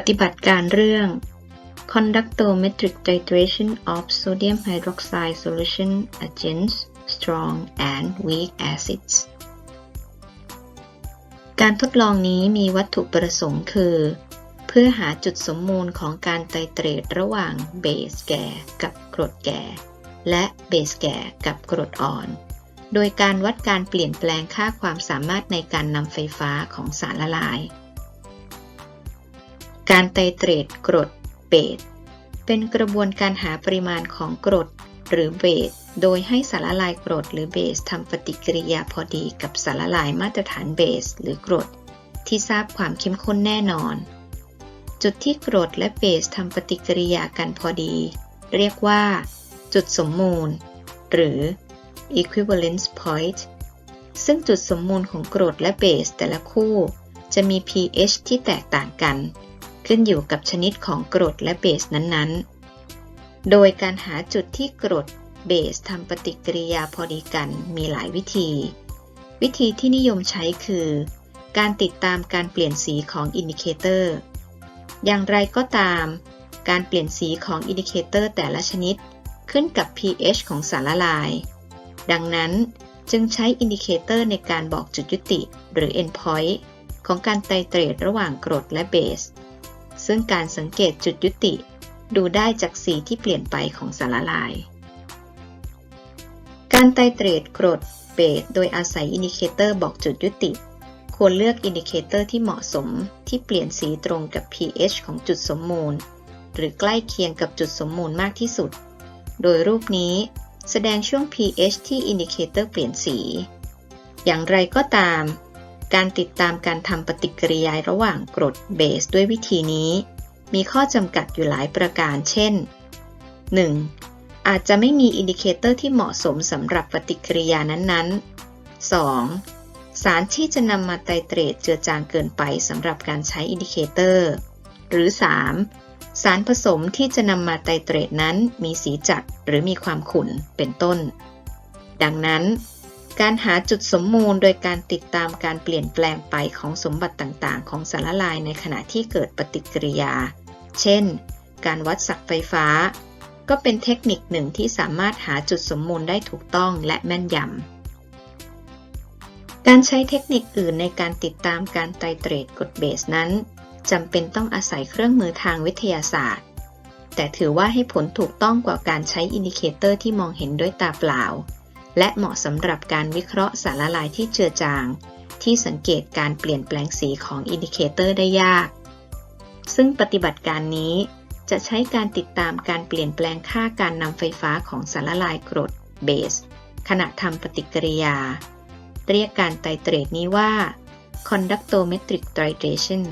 ปฏิบัติการเรื่อง Conductometric titration of sodium hydroxide solution against strong and weak acids การทดลองนี้มีวัตถุประสงค์คือ เพื่อหาจุดสมมูลของการไตรเตรตระหว่างเบสแก่กับกรดแก่ และเบสแก่กับกรดอ่อน โดยการวัดการเปลี่ยนแปลงค่าความสามารถในการนำไฟฟ้าของสารละลาย การไตรเตรตกรดเบสเป็นกระบวนการหาปริมาณของกรดหรือเบสโดยให้สารละลายกรดหรือเบสทำปฏิกิริยาพอดีกับสารละลายมาตรฐานเบสหรือกรด ที่ทราบความเข้มข้นแน่นอน จุดที่กรดและเบสทำปฏิกิริยากันพอดี เรียกว่า จุดสมมูล หรือ equivalence point ซึ่งจุดสมมูลของกรดและเบสแต่ละคู่ จะมี pH ที่แตกต่างกัน ขึ้นอยู่กับชนิดของกรดและเบสนั้นๆ โดยการหาจุดที่กรดเบสทำปฏิกิริยาพอดีกันมีหลายวิธี วิธีที่นิยมใช้คือ การติดตามการเปลี่ยนสีของอินดิเคเตอร์ อย่างไรก็ตาม การเปลี่ยนสีของอินดิเคเตอร์แต่ละชนิดขึ้นกับ pH ของสารละลาย ดังนั้นจึงใช้อินดิเคเตอร์ในการบอกจุดยุติ หรือ endpoint ของการไตเตรตระหว่างกรดและเบส ซึ่งการสังเกตจุดยุติ ดูได้จากสีที่เปลี่ยนไปของสารละลาย การไตเตรตกรดเบสโดยอาศัยอินดิเคเตอร์บอกจุดยุติ ควรเลือกอินดิเคเตอร์ที่เหมาะสมที่เปลี่ยนสีตรงกับ pH ของจุดสมมูล หรือใกล้เคียงกับจุดสมมูลมากที่สุด โดยรูปนี้แสดงช่วง pH ที่อินดิเคเตอร์เปลี่ยนสี อย่างไรก็ตาม การติดตามการทำปฏิกิริยาระหว่างกรดเบสด้วยวิธีนี้ มีข้อจำกัดอยู่หลายประการ เช่น 1. อาจจะไม่มีอินดิเคเตอร์ที่เหมาะสมสำหรับปฏิกิริยานั้นๆ 2. สารที่จะนำมาไตรเตรตเจือจางเกินไปสำหรับการใช้อินดิเคเตอร์ หรือ 3. สารผสมที่จะนำมาไตรเตรตนั้นมีสีจัดหรือมีความขุ่นเป็นต้น ดังนั้น การหาจุดสมมูลโดยการติดตามการเปลี่ยนแปลงไปของสมบัติต่างๆ ของสารละลายในขณะที่เกิดปฏิกิริยา เช่น การวัดศักไฟฟ้า ก็เป็นเทคนิคหนึ่งที่สามารถหาจุดสมมูลได้ถูกต้องและแม่นยำ การใช้เทคนิคอื่นในการติดตามการไตรเตรตกรดเบสนั้นจำเป็นต้องอาศัยเครื่องมือทางวิทยาศาสตร์ แต่ถือว่าให้ผลถูกต้องกว่าการใช้อินดิเคเตอร์ที่มองเห็นด้วยตาเปล่า และเหมาะสำหรับการวิเคราะห์สารละลายที่เจือจาง ที่สังเกตการเปลี่ยนแปลงสีของอินดิเคเตอร์ได้ยาก ซึ่งปฏิบัติการนี้จะใช้การติดตามการเปลี่ยนแปลงค่าการนำไฟฟ้าของสารละลายกรดเบส ขณะทำปฏิกิริยา เรียกการไตรเตรตนี้ว่า conductometric titration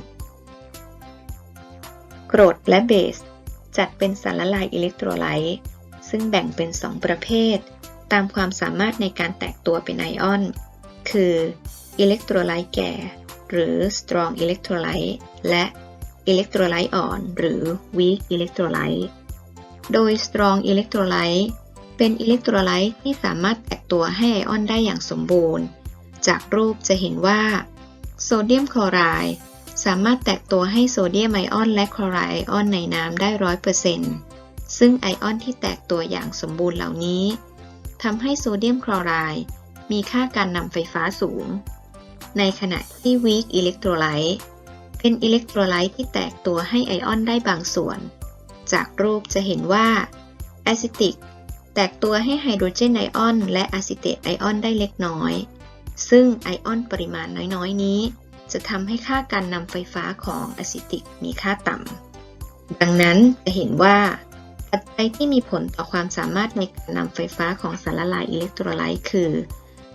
กรดและเบส จัดเป็นสารละลายอิเล็กโทรไลต์ซึ่งแบ่งเป็น 2 ประเภท ตามความสามารถในการแตกตัวเป็นไอออน คืออิเล็กโทรไลต์แก่ หรือ strong electrolyte และอิเล็กโทรไลต์อ่อน หรือ weak electrolyte โดย strong electrolyte เป็นอิเล็กโทรไลต์ที่สามารถแตกตัวให้ไอออนได้อย่างสมบูรณ์ จากรูปจะเห็นว่า โซเดียมคลอไรด์สามารถแตกตัวให้โซเดียมไอออนและคลอไรด์ไอออนในน้ำได้ร้อยเปอร์เซ็นต์ซึ่งไอออนที่แตกตัวอย่างสมบูรณ์เหล่านี้ ทำให้โซเดียมคลอไรด์มีค่าการนำไฟฟ้าสูง ในขณะที่ weak electrolyte เป็นอิเล็กโทรไลต์ที่แตกตัวให้ไอออนได้บางส่วน จากรูปจะเห็นว่าแอซิติกแตกตัวให้ไฮโดรเจนไอออน และอะซิเตตไอออนได้เล็กน้อย ซึ่งไอออนปริมาณน้อยๆนี้ จะทำให้ค่าการนำไฟฟ้าของอะซิติกมีค่าต่ำดังนั้นจะเห็นว่า ปัจจัยที่มีผลต่อความสามารถในการนำไฟฟ้าของสารละลายอิเล็กโทรไลต์คือ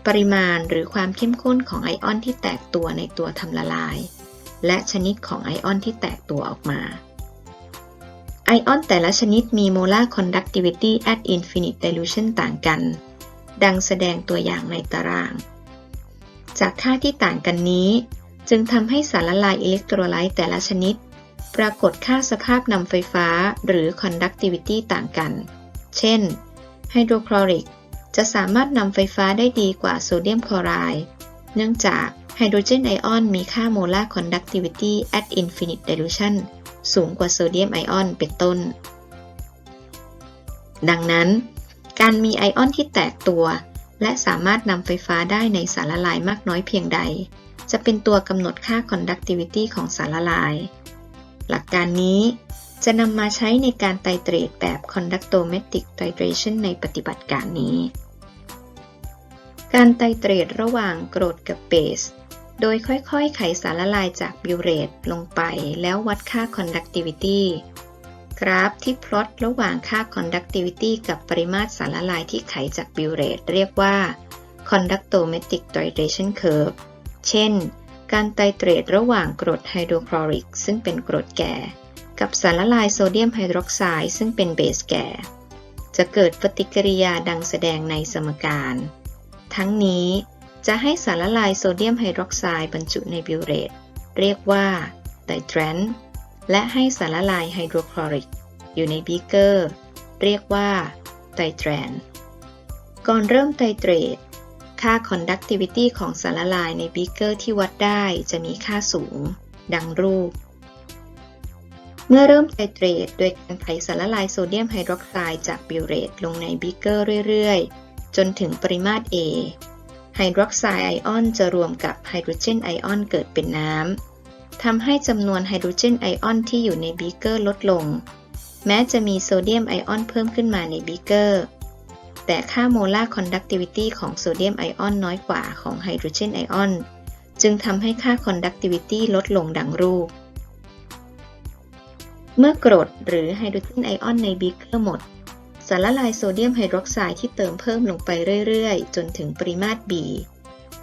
ปริมาณหรือความเข้มข้นของไอออนที่แตกตัวในตัวทำละลาย และชนิดของไอออนที่แตกตัวออกมาไอออนแต่ละชนิดมี molar conductivity at infinite dilution ต่างกัน ดังแสดงตัวอย่างในตาราง จากค่าที่ต่างกันนี้ จึงทำให้สารละลายอิเล็กโทรไลต์แต่ละชนิด ปรากฏค่าสภาพนำไฟฟ้าหรือ conductivity ต่างกัน เช่น ไฮโดรคลอริก จะสามารถนำไฟฟ้าได้ดีกว่าโซเดียมคลอไรด์ เนื่องจากไฮโดรเจนไอออนมีค่า molar conductivity at infinite dilution สูงกว่าโซเดียมไอออนเป็นต้น ดังนั้น การมีไอออนที่แตกตัว และสามารถนำไฟฟ้าได้ในสารละลายมากน้อยเพียงใด จะเป็นตัวกำหนดค่า conductivity ของสารละลาย หลักการนี้จะนำมาใช้ในการไตรเตรดแบบ conductometric titration ในปฏิบัติการนี้ การไตรเตรดระหว่างกรดกับเบส โดยค่อยๆ ไขสารละลายจากบิวเรตลงไปแล้ววัดค่า conductivity กราฟที่พลอตระหว่างค่า conductivity กับปริมาตรสารละลายที่ไขจากบิวเรตเรียกว่า conductometric titration curve เช่น การไตรเตรดระหว่างกรดไฮโดรคลอริก ซึ่งเป็นกรดแก่ กับสารละลายโซเดียมไฮดรอกไซด์ซึ่งเป็นเบสแก่ จะเกิดปฏิกิริยาดังแสดงในสมการ ทั้งนี้จะให้สารละลายโซเดียมไฮดรอกไซด์บรรจุในบิวเรตเรียกว่าไดแทรนและให้สารละลายไฮโดรคลอริก อยู่ในบีเกอร์ เรียกว่าไตรแทรนก่อนเริ่มไตรเตรด ค่า conductivity ของสารละลายในบีเกอร์ที่วัดได้จะมีค่าสูง ดังรูป เมื่อเริ่มไตรเตรดโดยการไขสารละลายโซเดียมไฮดรอกไซด์จากบิวเรตลงในบีเกอร์เรื่อยๆ จนถึงปริมาตร A ไฮดรอกไซด์ไอออนจะรวมกับไฮโดรเจนไอออนเกิดเป็นน้ำทำให้จำนวนไฮโดรเจนไอออนที่อยู่ในบีเกอร์ลดลง แม้จะมีโซเดียมไอออนเพิ่มขึ้นมาในบีเกอร์ แต่ค่าโมลาร์ conductivity ของโซเดียมไอออนน้อยกว่าของไฮโดรเจนไอออนจึงทำให้ค่า conductivity ลดลงดังรูป เมื่อกรดหรือไฮโดรเจนไอออนในบีเกอร์หมด สารละลายโซเดียมไฮดรอกไซด์ที่เติมเพิ่มลงไปเรื่อยๆ จนถึงปริมาตร B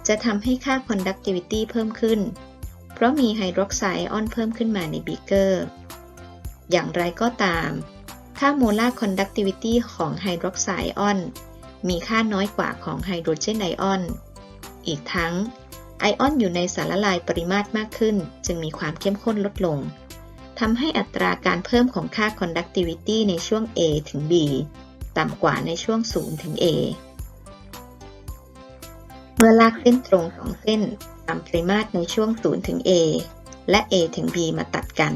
จะทำให้ค่า conductivity เพิ่มขึ้น เพราะมีไฮดรอกไซด์ไอออนเพิ่มขึ้นมาในบีเกอร์ อย่างไรก็ตาม ค่าโมลาร์ conductivity ของไฮดรอกไซด์ไอออน มีค่าน้อยกว่าของไฮโดรเจนไอออน อีกทั้ง ไอออนอยู่ในสารละลายปริมาตรมากขึ้น จึงมีความเข้มข้นลดลงทำให้อัตราการเพิ่มของค่า conductivity ในช่วง A ถึง B ต่ำกว่าในช่วง 0 ถึง A เมื่อลากเส้นตรงสองเส้นตามปริมาตรในช่วง 0 ถึง A และ A ถึง B มาตัดกัน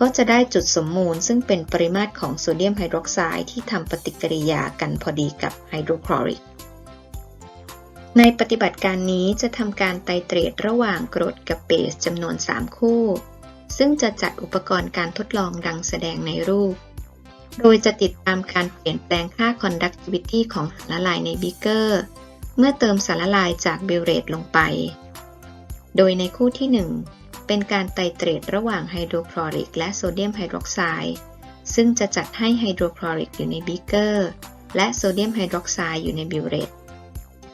ก็จะได้จุดสมมูล ซึ่งเป็นปริมาตรของโซเดียมไฮดรอกไซด์ที่ทำปฏิกิริยากันพอดีกับไฮโดรคลอริก ในปฏิบัติการนี้จะทำการไตเตรดระหว่างกรดกับเบสจำนวน 3 คู่ ซึ่งจะจัดอุปกรณ์การทดลองดังแสดงในรูป โดยจะติดตามการเปลี่ยนแปลงค่า conductivity ของสารละลายในบีเกอร์ เมื่อเติมสารละลายจากบิวเรตลงไป โดยในคู่ที่ 1 เป็นการไตรเตรดระหว่างไฮโดรคลอริกและโซเดียมไฮดรอกไซด์ซึ่งจะจัดให้ไฮโดรคลอริกอยู่ในบีเกอร์และโซเดียมไฮดรอกไซด์อยู่ในบิวเรต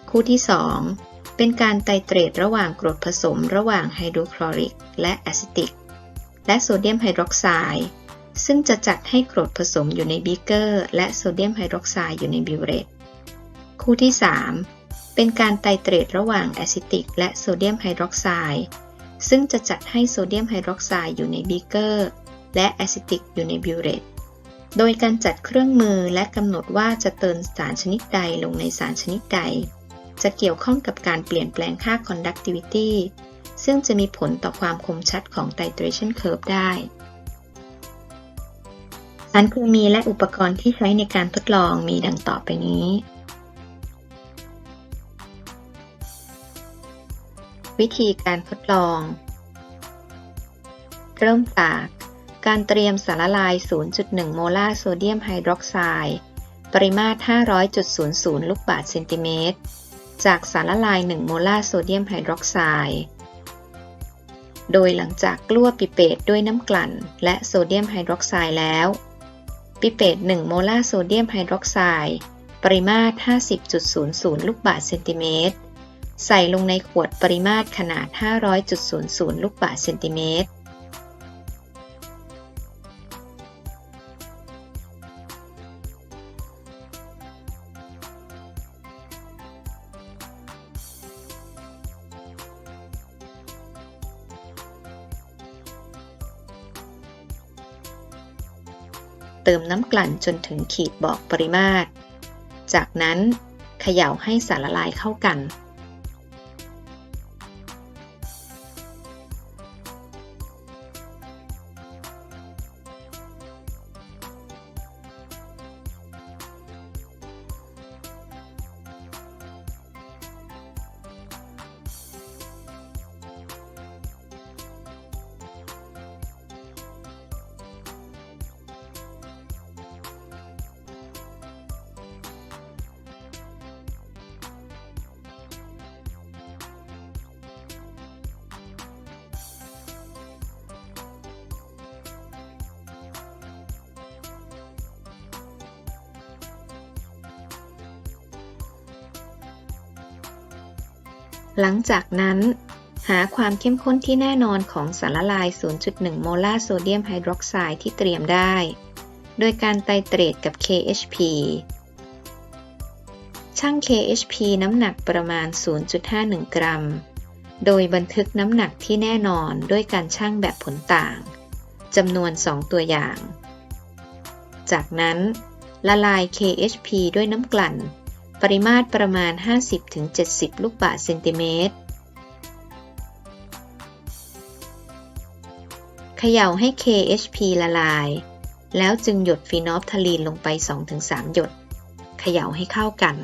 คู่ที่ 2 เป็นการไตรเตรดระหว่างกรดผสมระหว่างไฮโดรคลอริกและแอซิติก และโซเดียมไฮดรอกไซด์ซึ่งจะจัดให้กรดผสมอยู่ในบีเกอร์และโซเดียมไฮดรอกไซด์อยู่ในบิวเรตคู่ที่ 3 เป็นการไตรเตรดระหว่างแอซิติกและโซเดียมไฮดรอกไซด์ ซึ่งจะจัดให้โซเดียมไฮดรอกไซด์อยู่ในบีเกอร์ และแอซิติกอยู่ในบิวเรต โดยการจัดเครื่องมือและกำหนดว่าจะเติมสารชนิดใดลงในสารชนิดใด จะเกี่ยวข้องกับการเปลี่ยนแปลงค่า conductivity ซึ่งจะมีผลต่อความคมชัดของ titration curve ได้สารเคมีและอุปกรณ์ที่ใช้ในการทดลองมีดังต่อไปนี้ วิธีการทดลอง เริ่มจากการเตรียมสารละลาย 0.1 โมลาร์โซเดียมไฮดรอกไซด์ปริมาตร 500.00 ลูกบาศก์เซนติเมตร จากสารละลาย 1 โมลาร์โซเดียมไฮดรอกไซด์ โดยหลังจากกลั้วปิเปตด้วยน้ำกลั่น และโซเดียมไฮดรอกไซด์แล้ว ปิเปต 1 โมลาร์โซเดียมไฮดรอกไซด์ ปริมาตร 50.00 ลูกบาศก์เซนติเมตร ใส่ลงในขวดปริมาตรขนาด 500.00 ลูกบาศก์เซนติเมตร เติมน้ำกลั่นจนถึงขีดบอกปริมาตร จากนั้นเขย่าให้สารละลายเข้ากัน หลังจากนั้น หาความเข้มข้นที่แน่นอนของสารละลาย 0.1 โมลาร์โซเดียมไฮดรอกไซด์ที่เตรียมได้ โดยการไตรเตรตกับ KHP ช่าง KHP น้ำหนักประมาณ 0.51 กรัม โดยบันทึกน้ำหนักที่แน่นอนด้วยการช่างแบบผลต่าง จำนวน 2 ตัวอย่าง จากนั้น ละลาย KHP ด้วยน้ำกลั่น ปริมาตรประมาณ 50-70 ลูกบาศก์เซนติเมตร เขย่าให้ KHP ละลาย แล้วจึงหยดฟีนอลฟทาลีนลงไป 2-3 หยด เขย่าให้เข้ากัน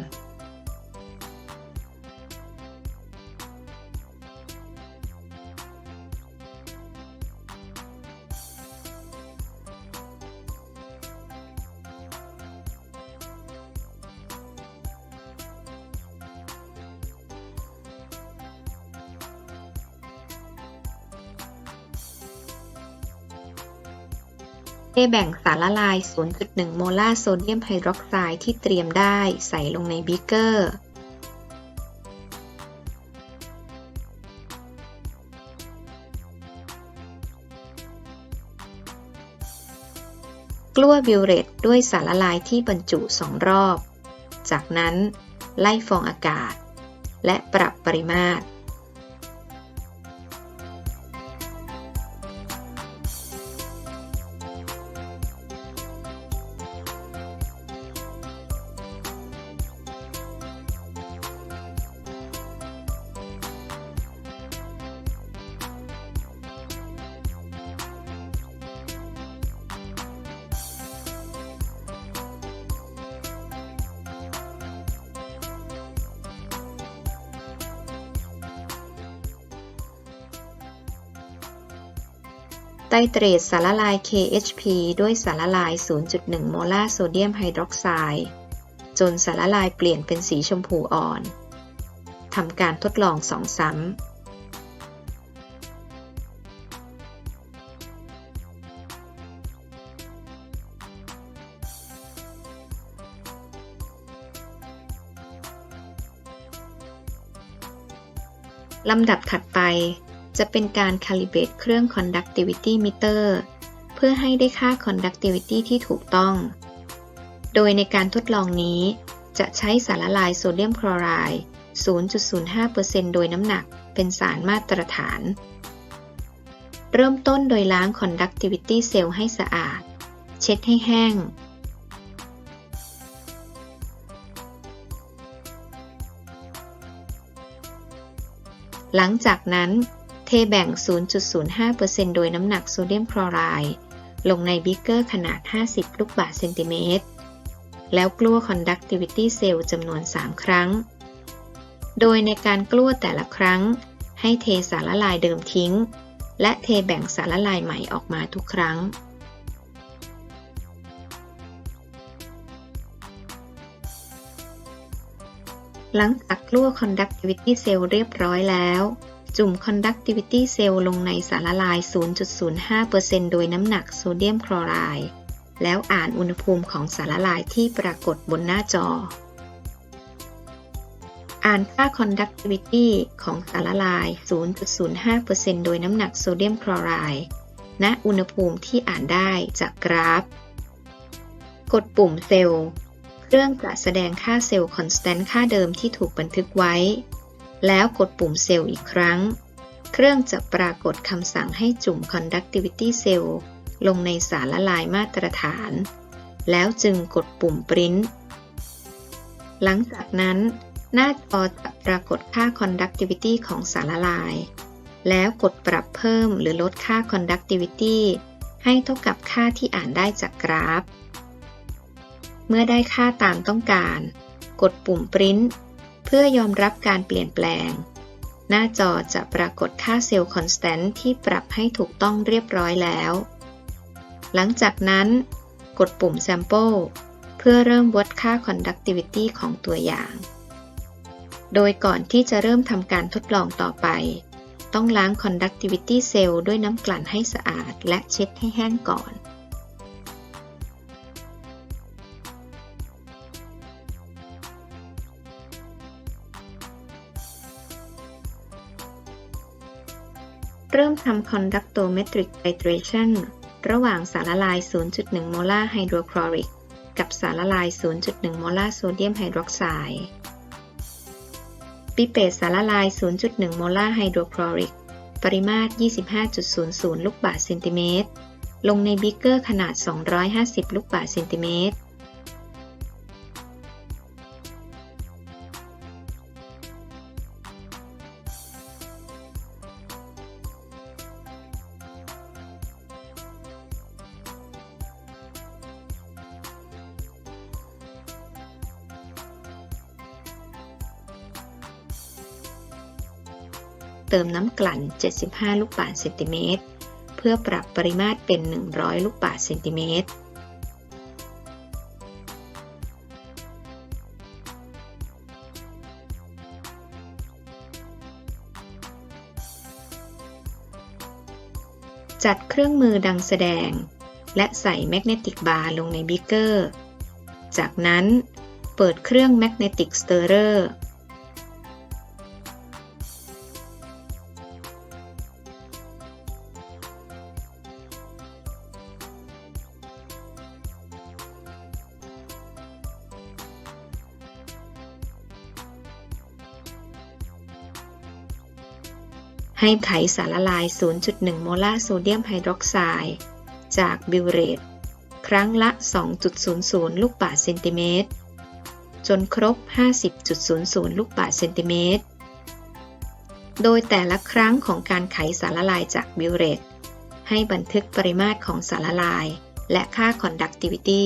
เทแบ่งสารละลาย 0.1 โมลาร์โซเดียมไฮดรอกไซด์ที่เตรียมได้ใส่ลงในบีเกอร์ กลั้ววิวเรตด้วยสารละลายที่บรรจุ 2 รอบ จากนั้นไล่ฟองอากาศ และปรับปริมาตร เตรตสารละลาย KHP ด้วยสารละลาย 0.1 โมลาร์โซเดียมไฮดรอกไซด์จนสารละลายเปลี่ยนเป็นสีชมพูอ่อนทำการทดลองสองซ้ำลำดับถัดไป จะเป็นการ calibrate เครื่อง conductivity meter เพื่อให้ได้ค่า conductivity ที่ถูกต้อง โดยในการทดลองนี้ จะใช้สารละลายโซเดียมคลอไรด์ 0.05%โดยน้ำหนักเป็นสารมาตรฐาน เริ่มต้นโดยล้าง conductivity cell ให้สะอาด เช็ดให้แห้งหลังจากนั้น แบ่ง 0.05%โดยน้ำหนักโซเดียมคลอไรด์ลงในบิ๊กเกอร์ขนาด 50 ลูกบาศก์เซนติเมตร แล้วกลั้ว conductivity cell จำนวน 3 ครั้ง โดยในการกลั้วแต่ละครั้ง ให้เทสารละลายเดิมทิ้ง และเทแบ่งสารละลายใหม่ออกมาทุกครั้งหลังจากกลั้ว conductivity cell เรียบร้อยแล้ว จุ่ม conductivity cell ลงในสารละลาย 0.05%โดยน้ำหนักโซเดียมคลอไรด์แล้วอ่านอุณหภูมิของสารละลายที่ปรากฏบนหน้าจอ อ่านค่า conductivity ของสารละลาย 0.05%โดยน้ำหนักโซเดียมคลอไรด์ณอุณหภูมิที่อ่านได้จากกราฟ กดปุ่มเซลล์ เครื่องจะแสดงค่าเซลล์ constant ค่าเดิมที่ถูกบันทึกไว้ แล้วกดปุ่มเซลล์อีกครั้ง เครื่องจะปรากฏคำสั่งให้จุ่ม conductivity cell ลงในสารละลายมาตรฐาน แล้วจึงกดปุ่ม print หลังจากนั้น หน้าจอจะปรากฏค่า conductivity ของสารละลาย แล้วกดปรับเพิ่มหรือลดค่า conductivity ให้เท่ากับค่าที่อ่านได้จากกราฟ เมื่อได้ค่าตามต้องการ กดปุ่ม print พื่อยอมรับการเปลี่ยนแปลง หน้าจอจะปรากฏค่าเซลล์ constant ที่ปรับให้ถูกต้องเรียบร้อยแล้ว หลังจากนั้น กดปุ่ม sample เพื่อเริ่มวัดค่า conductivity ของตัวอย่าง โดยก่อนที่จะเริ่มทำการทดลองต่อไป ต้องล้าง conductivity cell ด้วยน้ำกลั่นให้สะอาด และเช็ดให้แห้งก่อน ริ่มทำ conductometric titration ระหว่างสารละลาย 0.1 โมลาร์ไฮโดรคลอริก กับสารละลาย 0.1 โมลาร์โซเดียมไฮดรอกไซด์ปิเปตสารละลาย 0.1 โมลาร์ไฮโดรคลอริก ปริมาตร 25.00 ลูกบาศก์เซนติเมตร ลงในบิกเกอร์ขนาด 250 ลูกบาศก์เซนติเมตร เติมน้ำกลั่น 75 ลูกบาศก์เซนติเมตร เพื่อปรับปริมาตรเป็น 100 ลูกบาศก์เซนติเมตรจัดเครื่องมือดังแสดง และใส่แมกเนติกบาร์ลงในบิกเกอร์ จากนั้นเปิดเครื่องแมกเนติกสเตอร์เรอร์ ให้ไขสารละลาย 0.1 โมลาร์โซเดียมไฮดรอกไซด์จากบิวเรตครั้งละ 2.00 ลูกบาศก์เซนติเมตร จนครบ 50.00 ลูกบาศก์เซนติเมตร โดยแต่ละครั้งของการไขสารละลายจากบิวเรตให้บันทึกปริมาตรของสารละลาย และค่า conductivity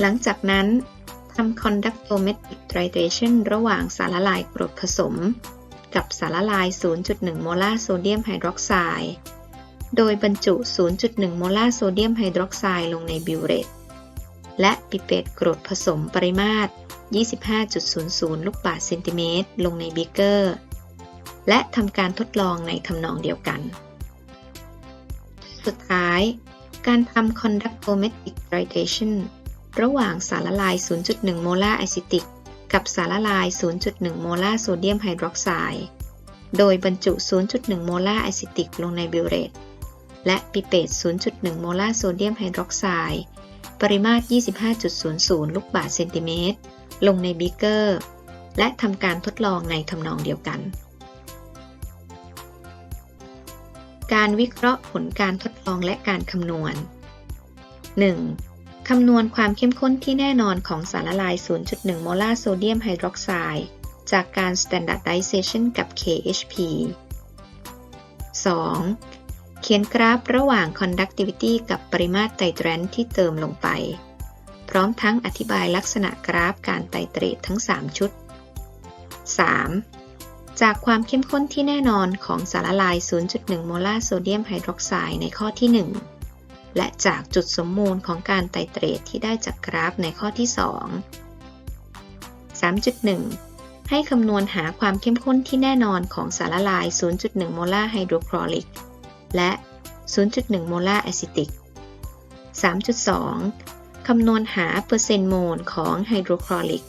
หลังจากนั้นทำ conductometric titration ระหว่างสารละลายกรดผสม กับสารละลาย 0.1 โมลาร์โซเดียมไฮดรอกไซด์โดยบรรจุ 0.1 โมลาร์โซเดียมไฮดรอกไซด์ลงในบิวเรตและปิเปตกรดผสมปริมาตร 25.00 ลูกบาศก์เซนติเมตรลงในบิกเกอร์ และทำการทดลองในทำนองเดียวกัน สุดท้าย การทำ conductometric titration ระหว่างสารละลาย 0.1 โมลาร์ไอซิติก กับสารละลาย 0.1 โมลาร์โซเดียมไฮดรอกไซด์ โดยบรรจุ 0.1 โมลาร์ไอซิติกลงในบิวเรต และปิเปต 0.1 โมลาร์โซเดียมไฮดรอกไซด์ ปริมาตร 25.00 ลูกบาศก์เซนติเมตร ลงในบิเกอร์ และทำการทดลองในทำนองเดียวกัน การวิเคราะห์ผลการทดลองและการคำนวณ 1. คำนวณความเข้มข้นที่แน่นอนของสารละลาย 0.1 โมลาร์โซเดียมไฮดรอกไซด์จากการ standardization กับ KHP 2. เขียนกราฟระหว่าง conductivity กับปริมาตรไตรแตรนที่เติมลงไป พร้อมทั้งอธิบายลักษณะกราฟการไตรเตรตทั้ง 3 ชุด 3. จากความเข้มข้นที่แน่นอนของสารละลาย 0.1 โมลาร์โซเดียมไฮดรอกไซด์ในข้อที่ 1 และจากจุดสมมูลของการไตรเตรตที่ได้จากกราฟในข้อที่ 2 3.1 ให้คำนวณหาความเข้มข้นที่แน่นอนของสารละลาย 0.1 โมลาร์ไฮโดรคลอริก และ 0.1 โมลาร์แอซิติก 3.2 คำนวณหาเปอร์เซ็นต์โมลของไฮโดรคลอริก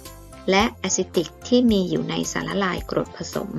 และแอซิติกที่มีอยู่ในสารละลายกรดผสม